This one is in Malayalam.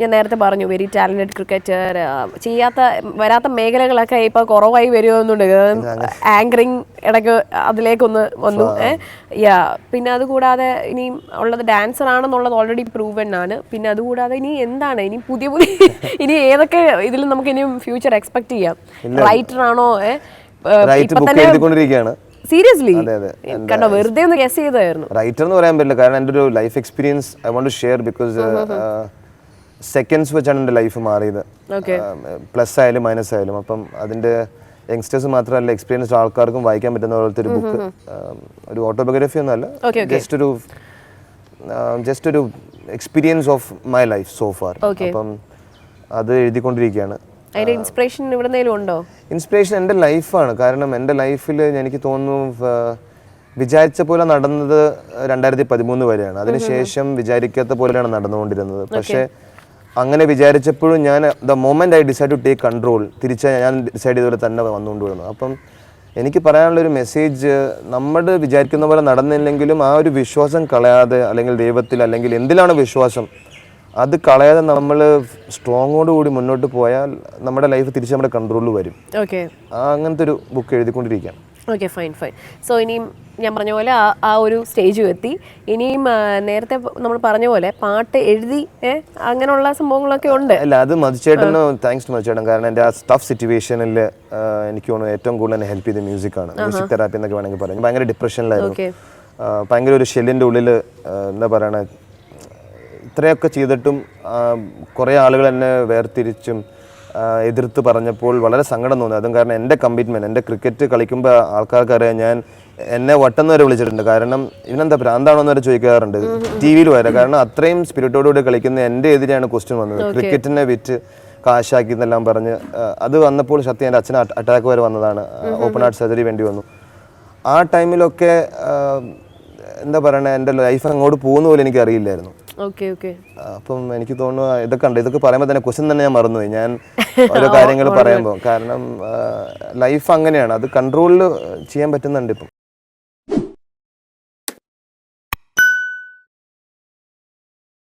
ഞാൻ നേരത്തെ പറഞ്ഞു വെരി ടാലന്റഡ് ക്രിക്കറ്റർ ചെയ്യാത്ത വരാത്ത മേഖലകളൊക്കെ ഇപ്പൊ കുറവായി വരുമെന്നുണ്ട്. ആങ്കറിങ് ഇടയ്ക്ക് അതിലേക്കൊന്ന് വന്നു യാ പിന്നെ അതുകൂടാതെ ഇനി ഉള്ളത് ഡാൻസർ ആണെന്നുള്ളത് ഓൾറെഡി പ്രൂവൺ ആണ്. പിന്നെ അതുകൂടാതെ ഇനി എന്താണ്? ഇനി പുതിയ പുതിയ ഇനി ഏതൊക്കെ ഇതിൽ നമുക്ക് ഇനിയും ഫ്യൂച്ചർ എക്സ്പെക്ട് ചെയ്യാം. റൈറ്റർ ആണോ ഇപ്പൊ തന്നെ സീരിയസ്ലി. കണ്ടോ വെറുതെ ഒന്ന് ഗസ് ചെയ്തായിരുന്നു റൈറ്റർ എന്ന് പറയാൻ പറ്റില്ല. കാരണം എന്റെ ഒരു life experience I want to share because seconds വെച്ചാണ് എന്റെ ലൈഫ് മാറിയത്. പ്ലസ് ആയാലും മൈനസ് ആയാലും. അപ്പം അതിന്റെ യങ്സ്റ്റേഴ്സ് മാത്രമല്ല എക്സ്പീരിയൻസ്ഡ് ആൾക്കാർക്കും വായിക്കാൻ പറ്റുന്ന പോലത്തെ ഒരു ബുക്ക് ഒരു ഓട്ടോബയോഗ്രഫി ഒന്നുമല്ല. ജസ്റ്റ് ഒരു ജസ്റ്റ് ഒരു experience of my life so far അപ്പം അത് എഴുതിക്കൊണ്ടിരിക്കുകയാണ്. അതിന്റെ ഇൻസ്പിറേഷൻ എവിടെന്നേലും ഉണ്ടോ? ഇൻസ്പിറേഷൻ എന്റെ ലൈഫാണ് കാരണം എന്റെ ലൈഫിൽ എനിക്ക് തോന്നുന്നു വിചാരിച്ച പോലെ നടന്നത് രണ്ടായിരത്തി പതിമൂന്ന് വരെയാണ് അതിനുശേഷം വിചാരിക്കാത്ത പോലെയാണ് നടന്നുകൊണ്ടിരുന്നത്. പക്ഷേ അങ്ങനെ വിചാരിച്ചപ്പോഴും ഞാൻ the moment I decide to take control തിരിച്ച് ഞാൻ ഡിസൈഡ് ചെയ്ത പോലെ തന്നെ വന്നുകൊണ്ട് വരുന്നു അപ്പം എനിക്ക് പറയാനുള്ള ഒരു മെസ്സേജ് നമ്മൾ വിചാരിക്കുന്ന പോലെ നടന്നില്ലെങ്കിലും ആ ഒരു വിശ്വാസം കളയാതെ അല്ലെങ്കിൽ ദൈവത്തിൽ അല്ലെങ്കിൽ എന്തിലാണ് വിശ്വാസം അത് കളയാതെ നമ്മൾ സ്ട്രോങ്ങോട് കൂടി മുന്നോട്ട് പോയാൽ നമ്മുടെ ലൈഫ് തിരിച്ച് നമ്മുടെ കൺട്രോളിൽ വരും. അങ്ങനത്തെ ഒരു ബുക്ക് എഴുതിക്കൊണ്ടിരിക്കുകയാണ്. ഓക്കെ ഫൈൻ ഫൈൻ സോ ഇനിയും ഞാൻ പറഞ്ഞ പോലെ ആ ഒരു സ്റ്റേജും എത്തി. ഇനിയും നേരത്തെ നമ്മൾ പറഞ്ഞ പോലെ പാട്ട് എഴുതി അങ്ങനെയുള്ള സംഭവങ്ങളൊക്കെ ഉണ്ട്. അല്ല അത് മതിച്ചേട്ടന് താങ്ക്സ് ടു മതിച്ചേട്ടൻ. കാരണം എന്റെ ആ ടഫ് സിറ്റുവേഷനിൽ എനിക്ക് തോന്നുന്നു ഏറ്റവും കൂടുതൽ എന്നെ ഹെൽപ്പ് ചെയ്ത മ്യൂസിക്കാണ് മ്യൂസിക് തെറാപ്പി എന്നൊക്കെ വേണമെങ്കിൽ പറയാം. ഭയങ്കര ഡിപ്രഷനിലായിരുന്നു ഭയങ്കര ഒരു ഷെല്ലിന്റെ ഉള്ളിൽ എന്താ പറയണ ഇത്രയൊക്കെ ചെയ്തിട്ടും കുറേ ആളുകൾ എന്നെ വേർതിരിച്ചും എതിർത്ത് പറഞ്ഞപ്പോൾ വളരെ സങ്കടം തോന്നി. അതും കാരണം എന്റെ കമ്മിറ്റ്മെന്റ് എന്റെ ക്രിക്കറ്റ് കളിക്കുമ്പോൾ ആൾക്കാർക്കറിയാം ഞാൻ എന്നെ വട്ടെന്ന് വരെ വിളിച്ചിട്ടുണ്ട്. കാരണം ഇവനെന്താ ഭ്രാന്താണോ എന്ന് വരെ ചോദിക്കാറുണ്ട് ടി വിയിൽ വരെ. കാരണം അത്രയും സ്പിരിറ്റോടുകൂടി കളിക്കുന്ന എന്റെ എതിരെയാണ് ക്വസ്റ്റ്യൻ വന്നത്. ക്രിക്കറ്റിനെ വിറ്റ് കാശാക്കി എന്നെല്ലാം പറഞ്ഞ് അത് വന്നപ്പോൾ സത്യം എന്റെ അച്ഛന് അറ്റാക്ക് വരെ വന്നതാണ്. ഓപ്പൺ ഹാർട്ട് സർജറി വേണ്ടി വന്നു. ആ ടൈമിലൊക്കെ എന്താ പറയണേ എന്റെ ലൈഫ് അങ്ങോട്ട് പോകുന്ന പോലെ എനിക്ക് അറിയില്ലായിരുന്നു ഓക്കെ ഓക്കെ അപ്പം എനിക്ക് തോന്നുന്നു ഇതൊക്കെ ഉണ്ട് ഇതൊക്കെ പറയുമ്പോൾ തന്നെ ക്വസ്റ്റ്യൻ തന്നെ ഞാൻ മറന്നുപോയി. ഞാൻ ഓരോ കാര്യങ്ങൾ പറയുമ്പോൾ കാരണം ലൈഫ് അങ്ങനെയാണ്. അത് കൺട്രോളിൽ ചെയ്യാൻ പറ്റുന്നുണ്ട് ഇപ്പം.